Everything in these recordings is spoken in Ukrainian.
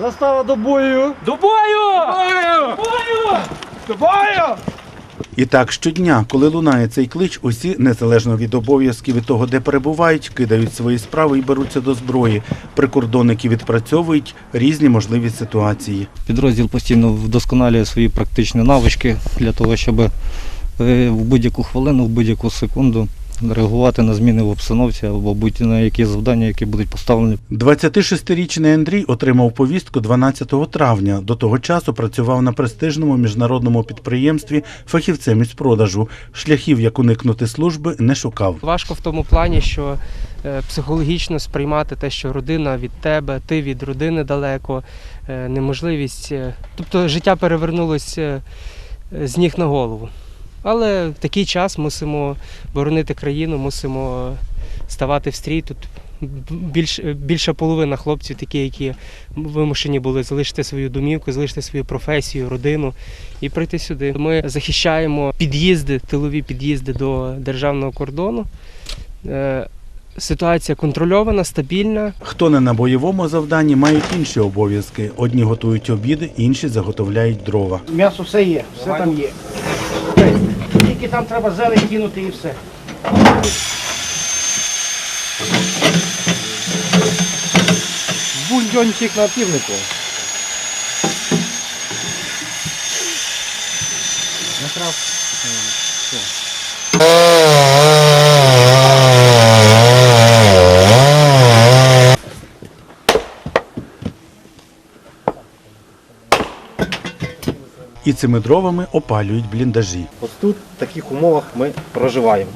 Застава до бою! До бою! До бою! До бою! І так щодня, коли лунає цей клич, усі, незалежно від обов'язків і того, де перебувають, кидають свої справи і беруться до зброї. Прикордонники відпрацьовують різні можливі ситуації. Підрозділ постійно вдосконалює свої практичні навички для того, щоб е, в будь-яку хвилину, в будь-яку секунду реагувати на зміни в обстановці або будь-на які завдання, які будуть поставлені 26-річний Андрій отримав повістку 12 травня. До того часу працював на престижному міжнародному підприємстві фахівцем із продажу. Шляхів, як уникнути служби, не шукав. Важко в тому плані, що е, психологічно сприймати те, що родина від тебе, ти від родини далеко, е, неможливість. е, Тобто життя перевернулося з ніг на голову. Але в такий час мусимо боронити країну, мусимо ставати в стрій. Тут більш, більша половина хлопців, такі, які вимушені були залишити свою домівку, залишити свою професію, родину і прийти сюди. Ми захищаємо під'їзди, тилові під'їзди до державного кордону. Е, Ситуація контрольована, стабільна. Хто не на бойовому завданні, мають інші обов'язки. Одні готують обіди, інші заготовляють дрова. М'ясо все є, все там є. Тільки там треба зелень кинути і все. Бульйончик на півнику. Якраз. І цими дровами опалюють бліндажі. Ось тут в таких умовах ми проживаємо.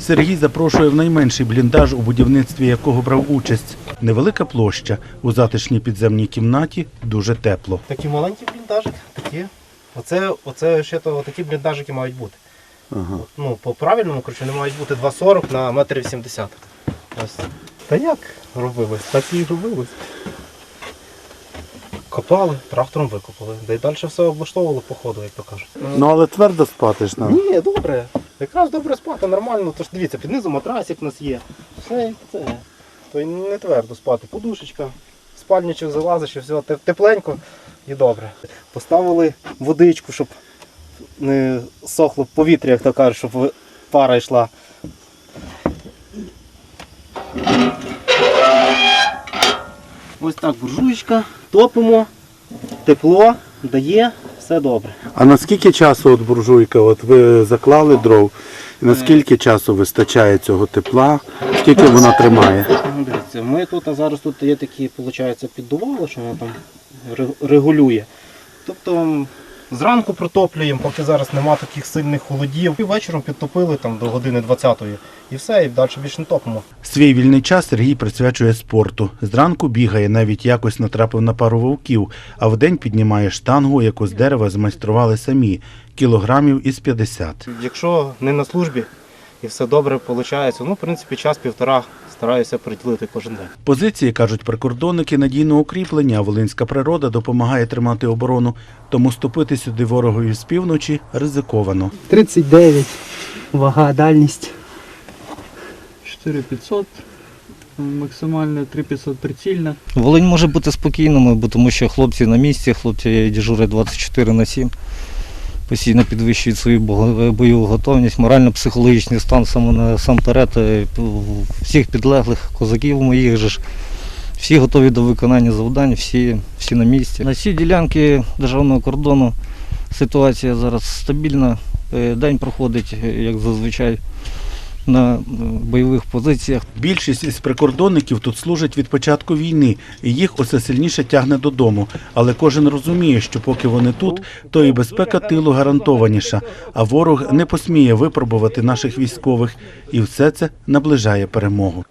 Сергій запрошує в найменший бліндаж, у будівництві якого брав участь. Невелика площа у затишній підземній кімнаті дуже тепло. Такі маленькі бліндажики, такі. Оце, оце ще то такі бліндажики мають бути. Ага. Ну, по правильному, коротше, вони мають бути 2,40 на 1,80 м. Ось. Та як робилось? Так і робилось. Копали, трактором викопали. Да й далі все облаштовували по ходу, як то кажуть. Ну але твердо спати ж нам. Ні, добре. Якраз добре спати, нормально. Тож дивіться, під низу матрасик у нас є. Все це. То й не твердо спати. Подушечка, спальничок залазиш і все тепленько і добре. Поставили водичку, щоб не сохло повітря, як то кажуть, щоб пара йшла. Ось так буржуєчка, топимо, тепло дає, все добре. А наскільки часу от буржуйка? От ви заклали дров? І наскільки часу вистачає цього тепла? Скільки вона тримає? Ну, Дивіться, ми тут, а зараз тут є такі, виходить, піддувало, що воно там регулює. Тобто зранку протоплюємо, поки зараз нема таких сильних холодів. І вечором підтопили там до години 20-ї. І все, і далі більше не топимо. Свій вільний час Сергій присвячує спорту. Зранку бігає, навіть якось натрапив на пару вовків, а вдень піднімає штангу, яку з дерева змайстрували самі, кілограмів із 50. Якщо не на службі і все добре виходить, ну, в принципі, час-півтора стараюся приділити кожен день. Позиції, кажуть прикордонники, надійно укріплені, а волинська природа допомагає тримати оборону. Тому ступити сюди ворогові з півночі ризиковано. 39 вага, дальність. 4500, максимально 3500 прицільна. Волинь може бути спокійними, бо тому що хлопці на місці, хлопці дежурять 24 на 7, постійно підвищують свою бойову готовність, морально-психологічний стан насамперед е, всіх підлеглих козаків моїх же ж. Всі готові до виконання завдань, всі, всі на місці. На цій ділянці державного кордону ситуація зараз стабільна. Е, День проходить, е, як зазвичай, на е, бойових позиціях. Більшість із прикордонників тут служать від початку війни, і їх усе сильніше тягне додому. Але кожен розуміє, що поки вони тут, то і безпека тилу гарантованіша, а ворог не посміє випробувати наших військових, і все це наближає перемогу.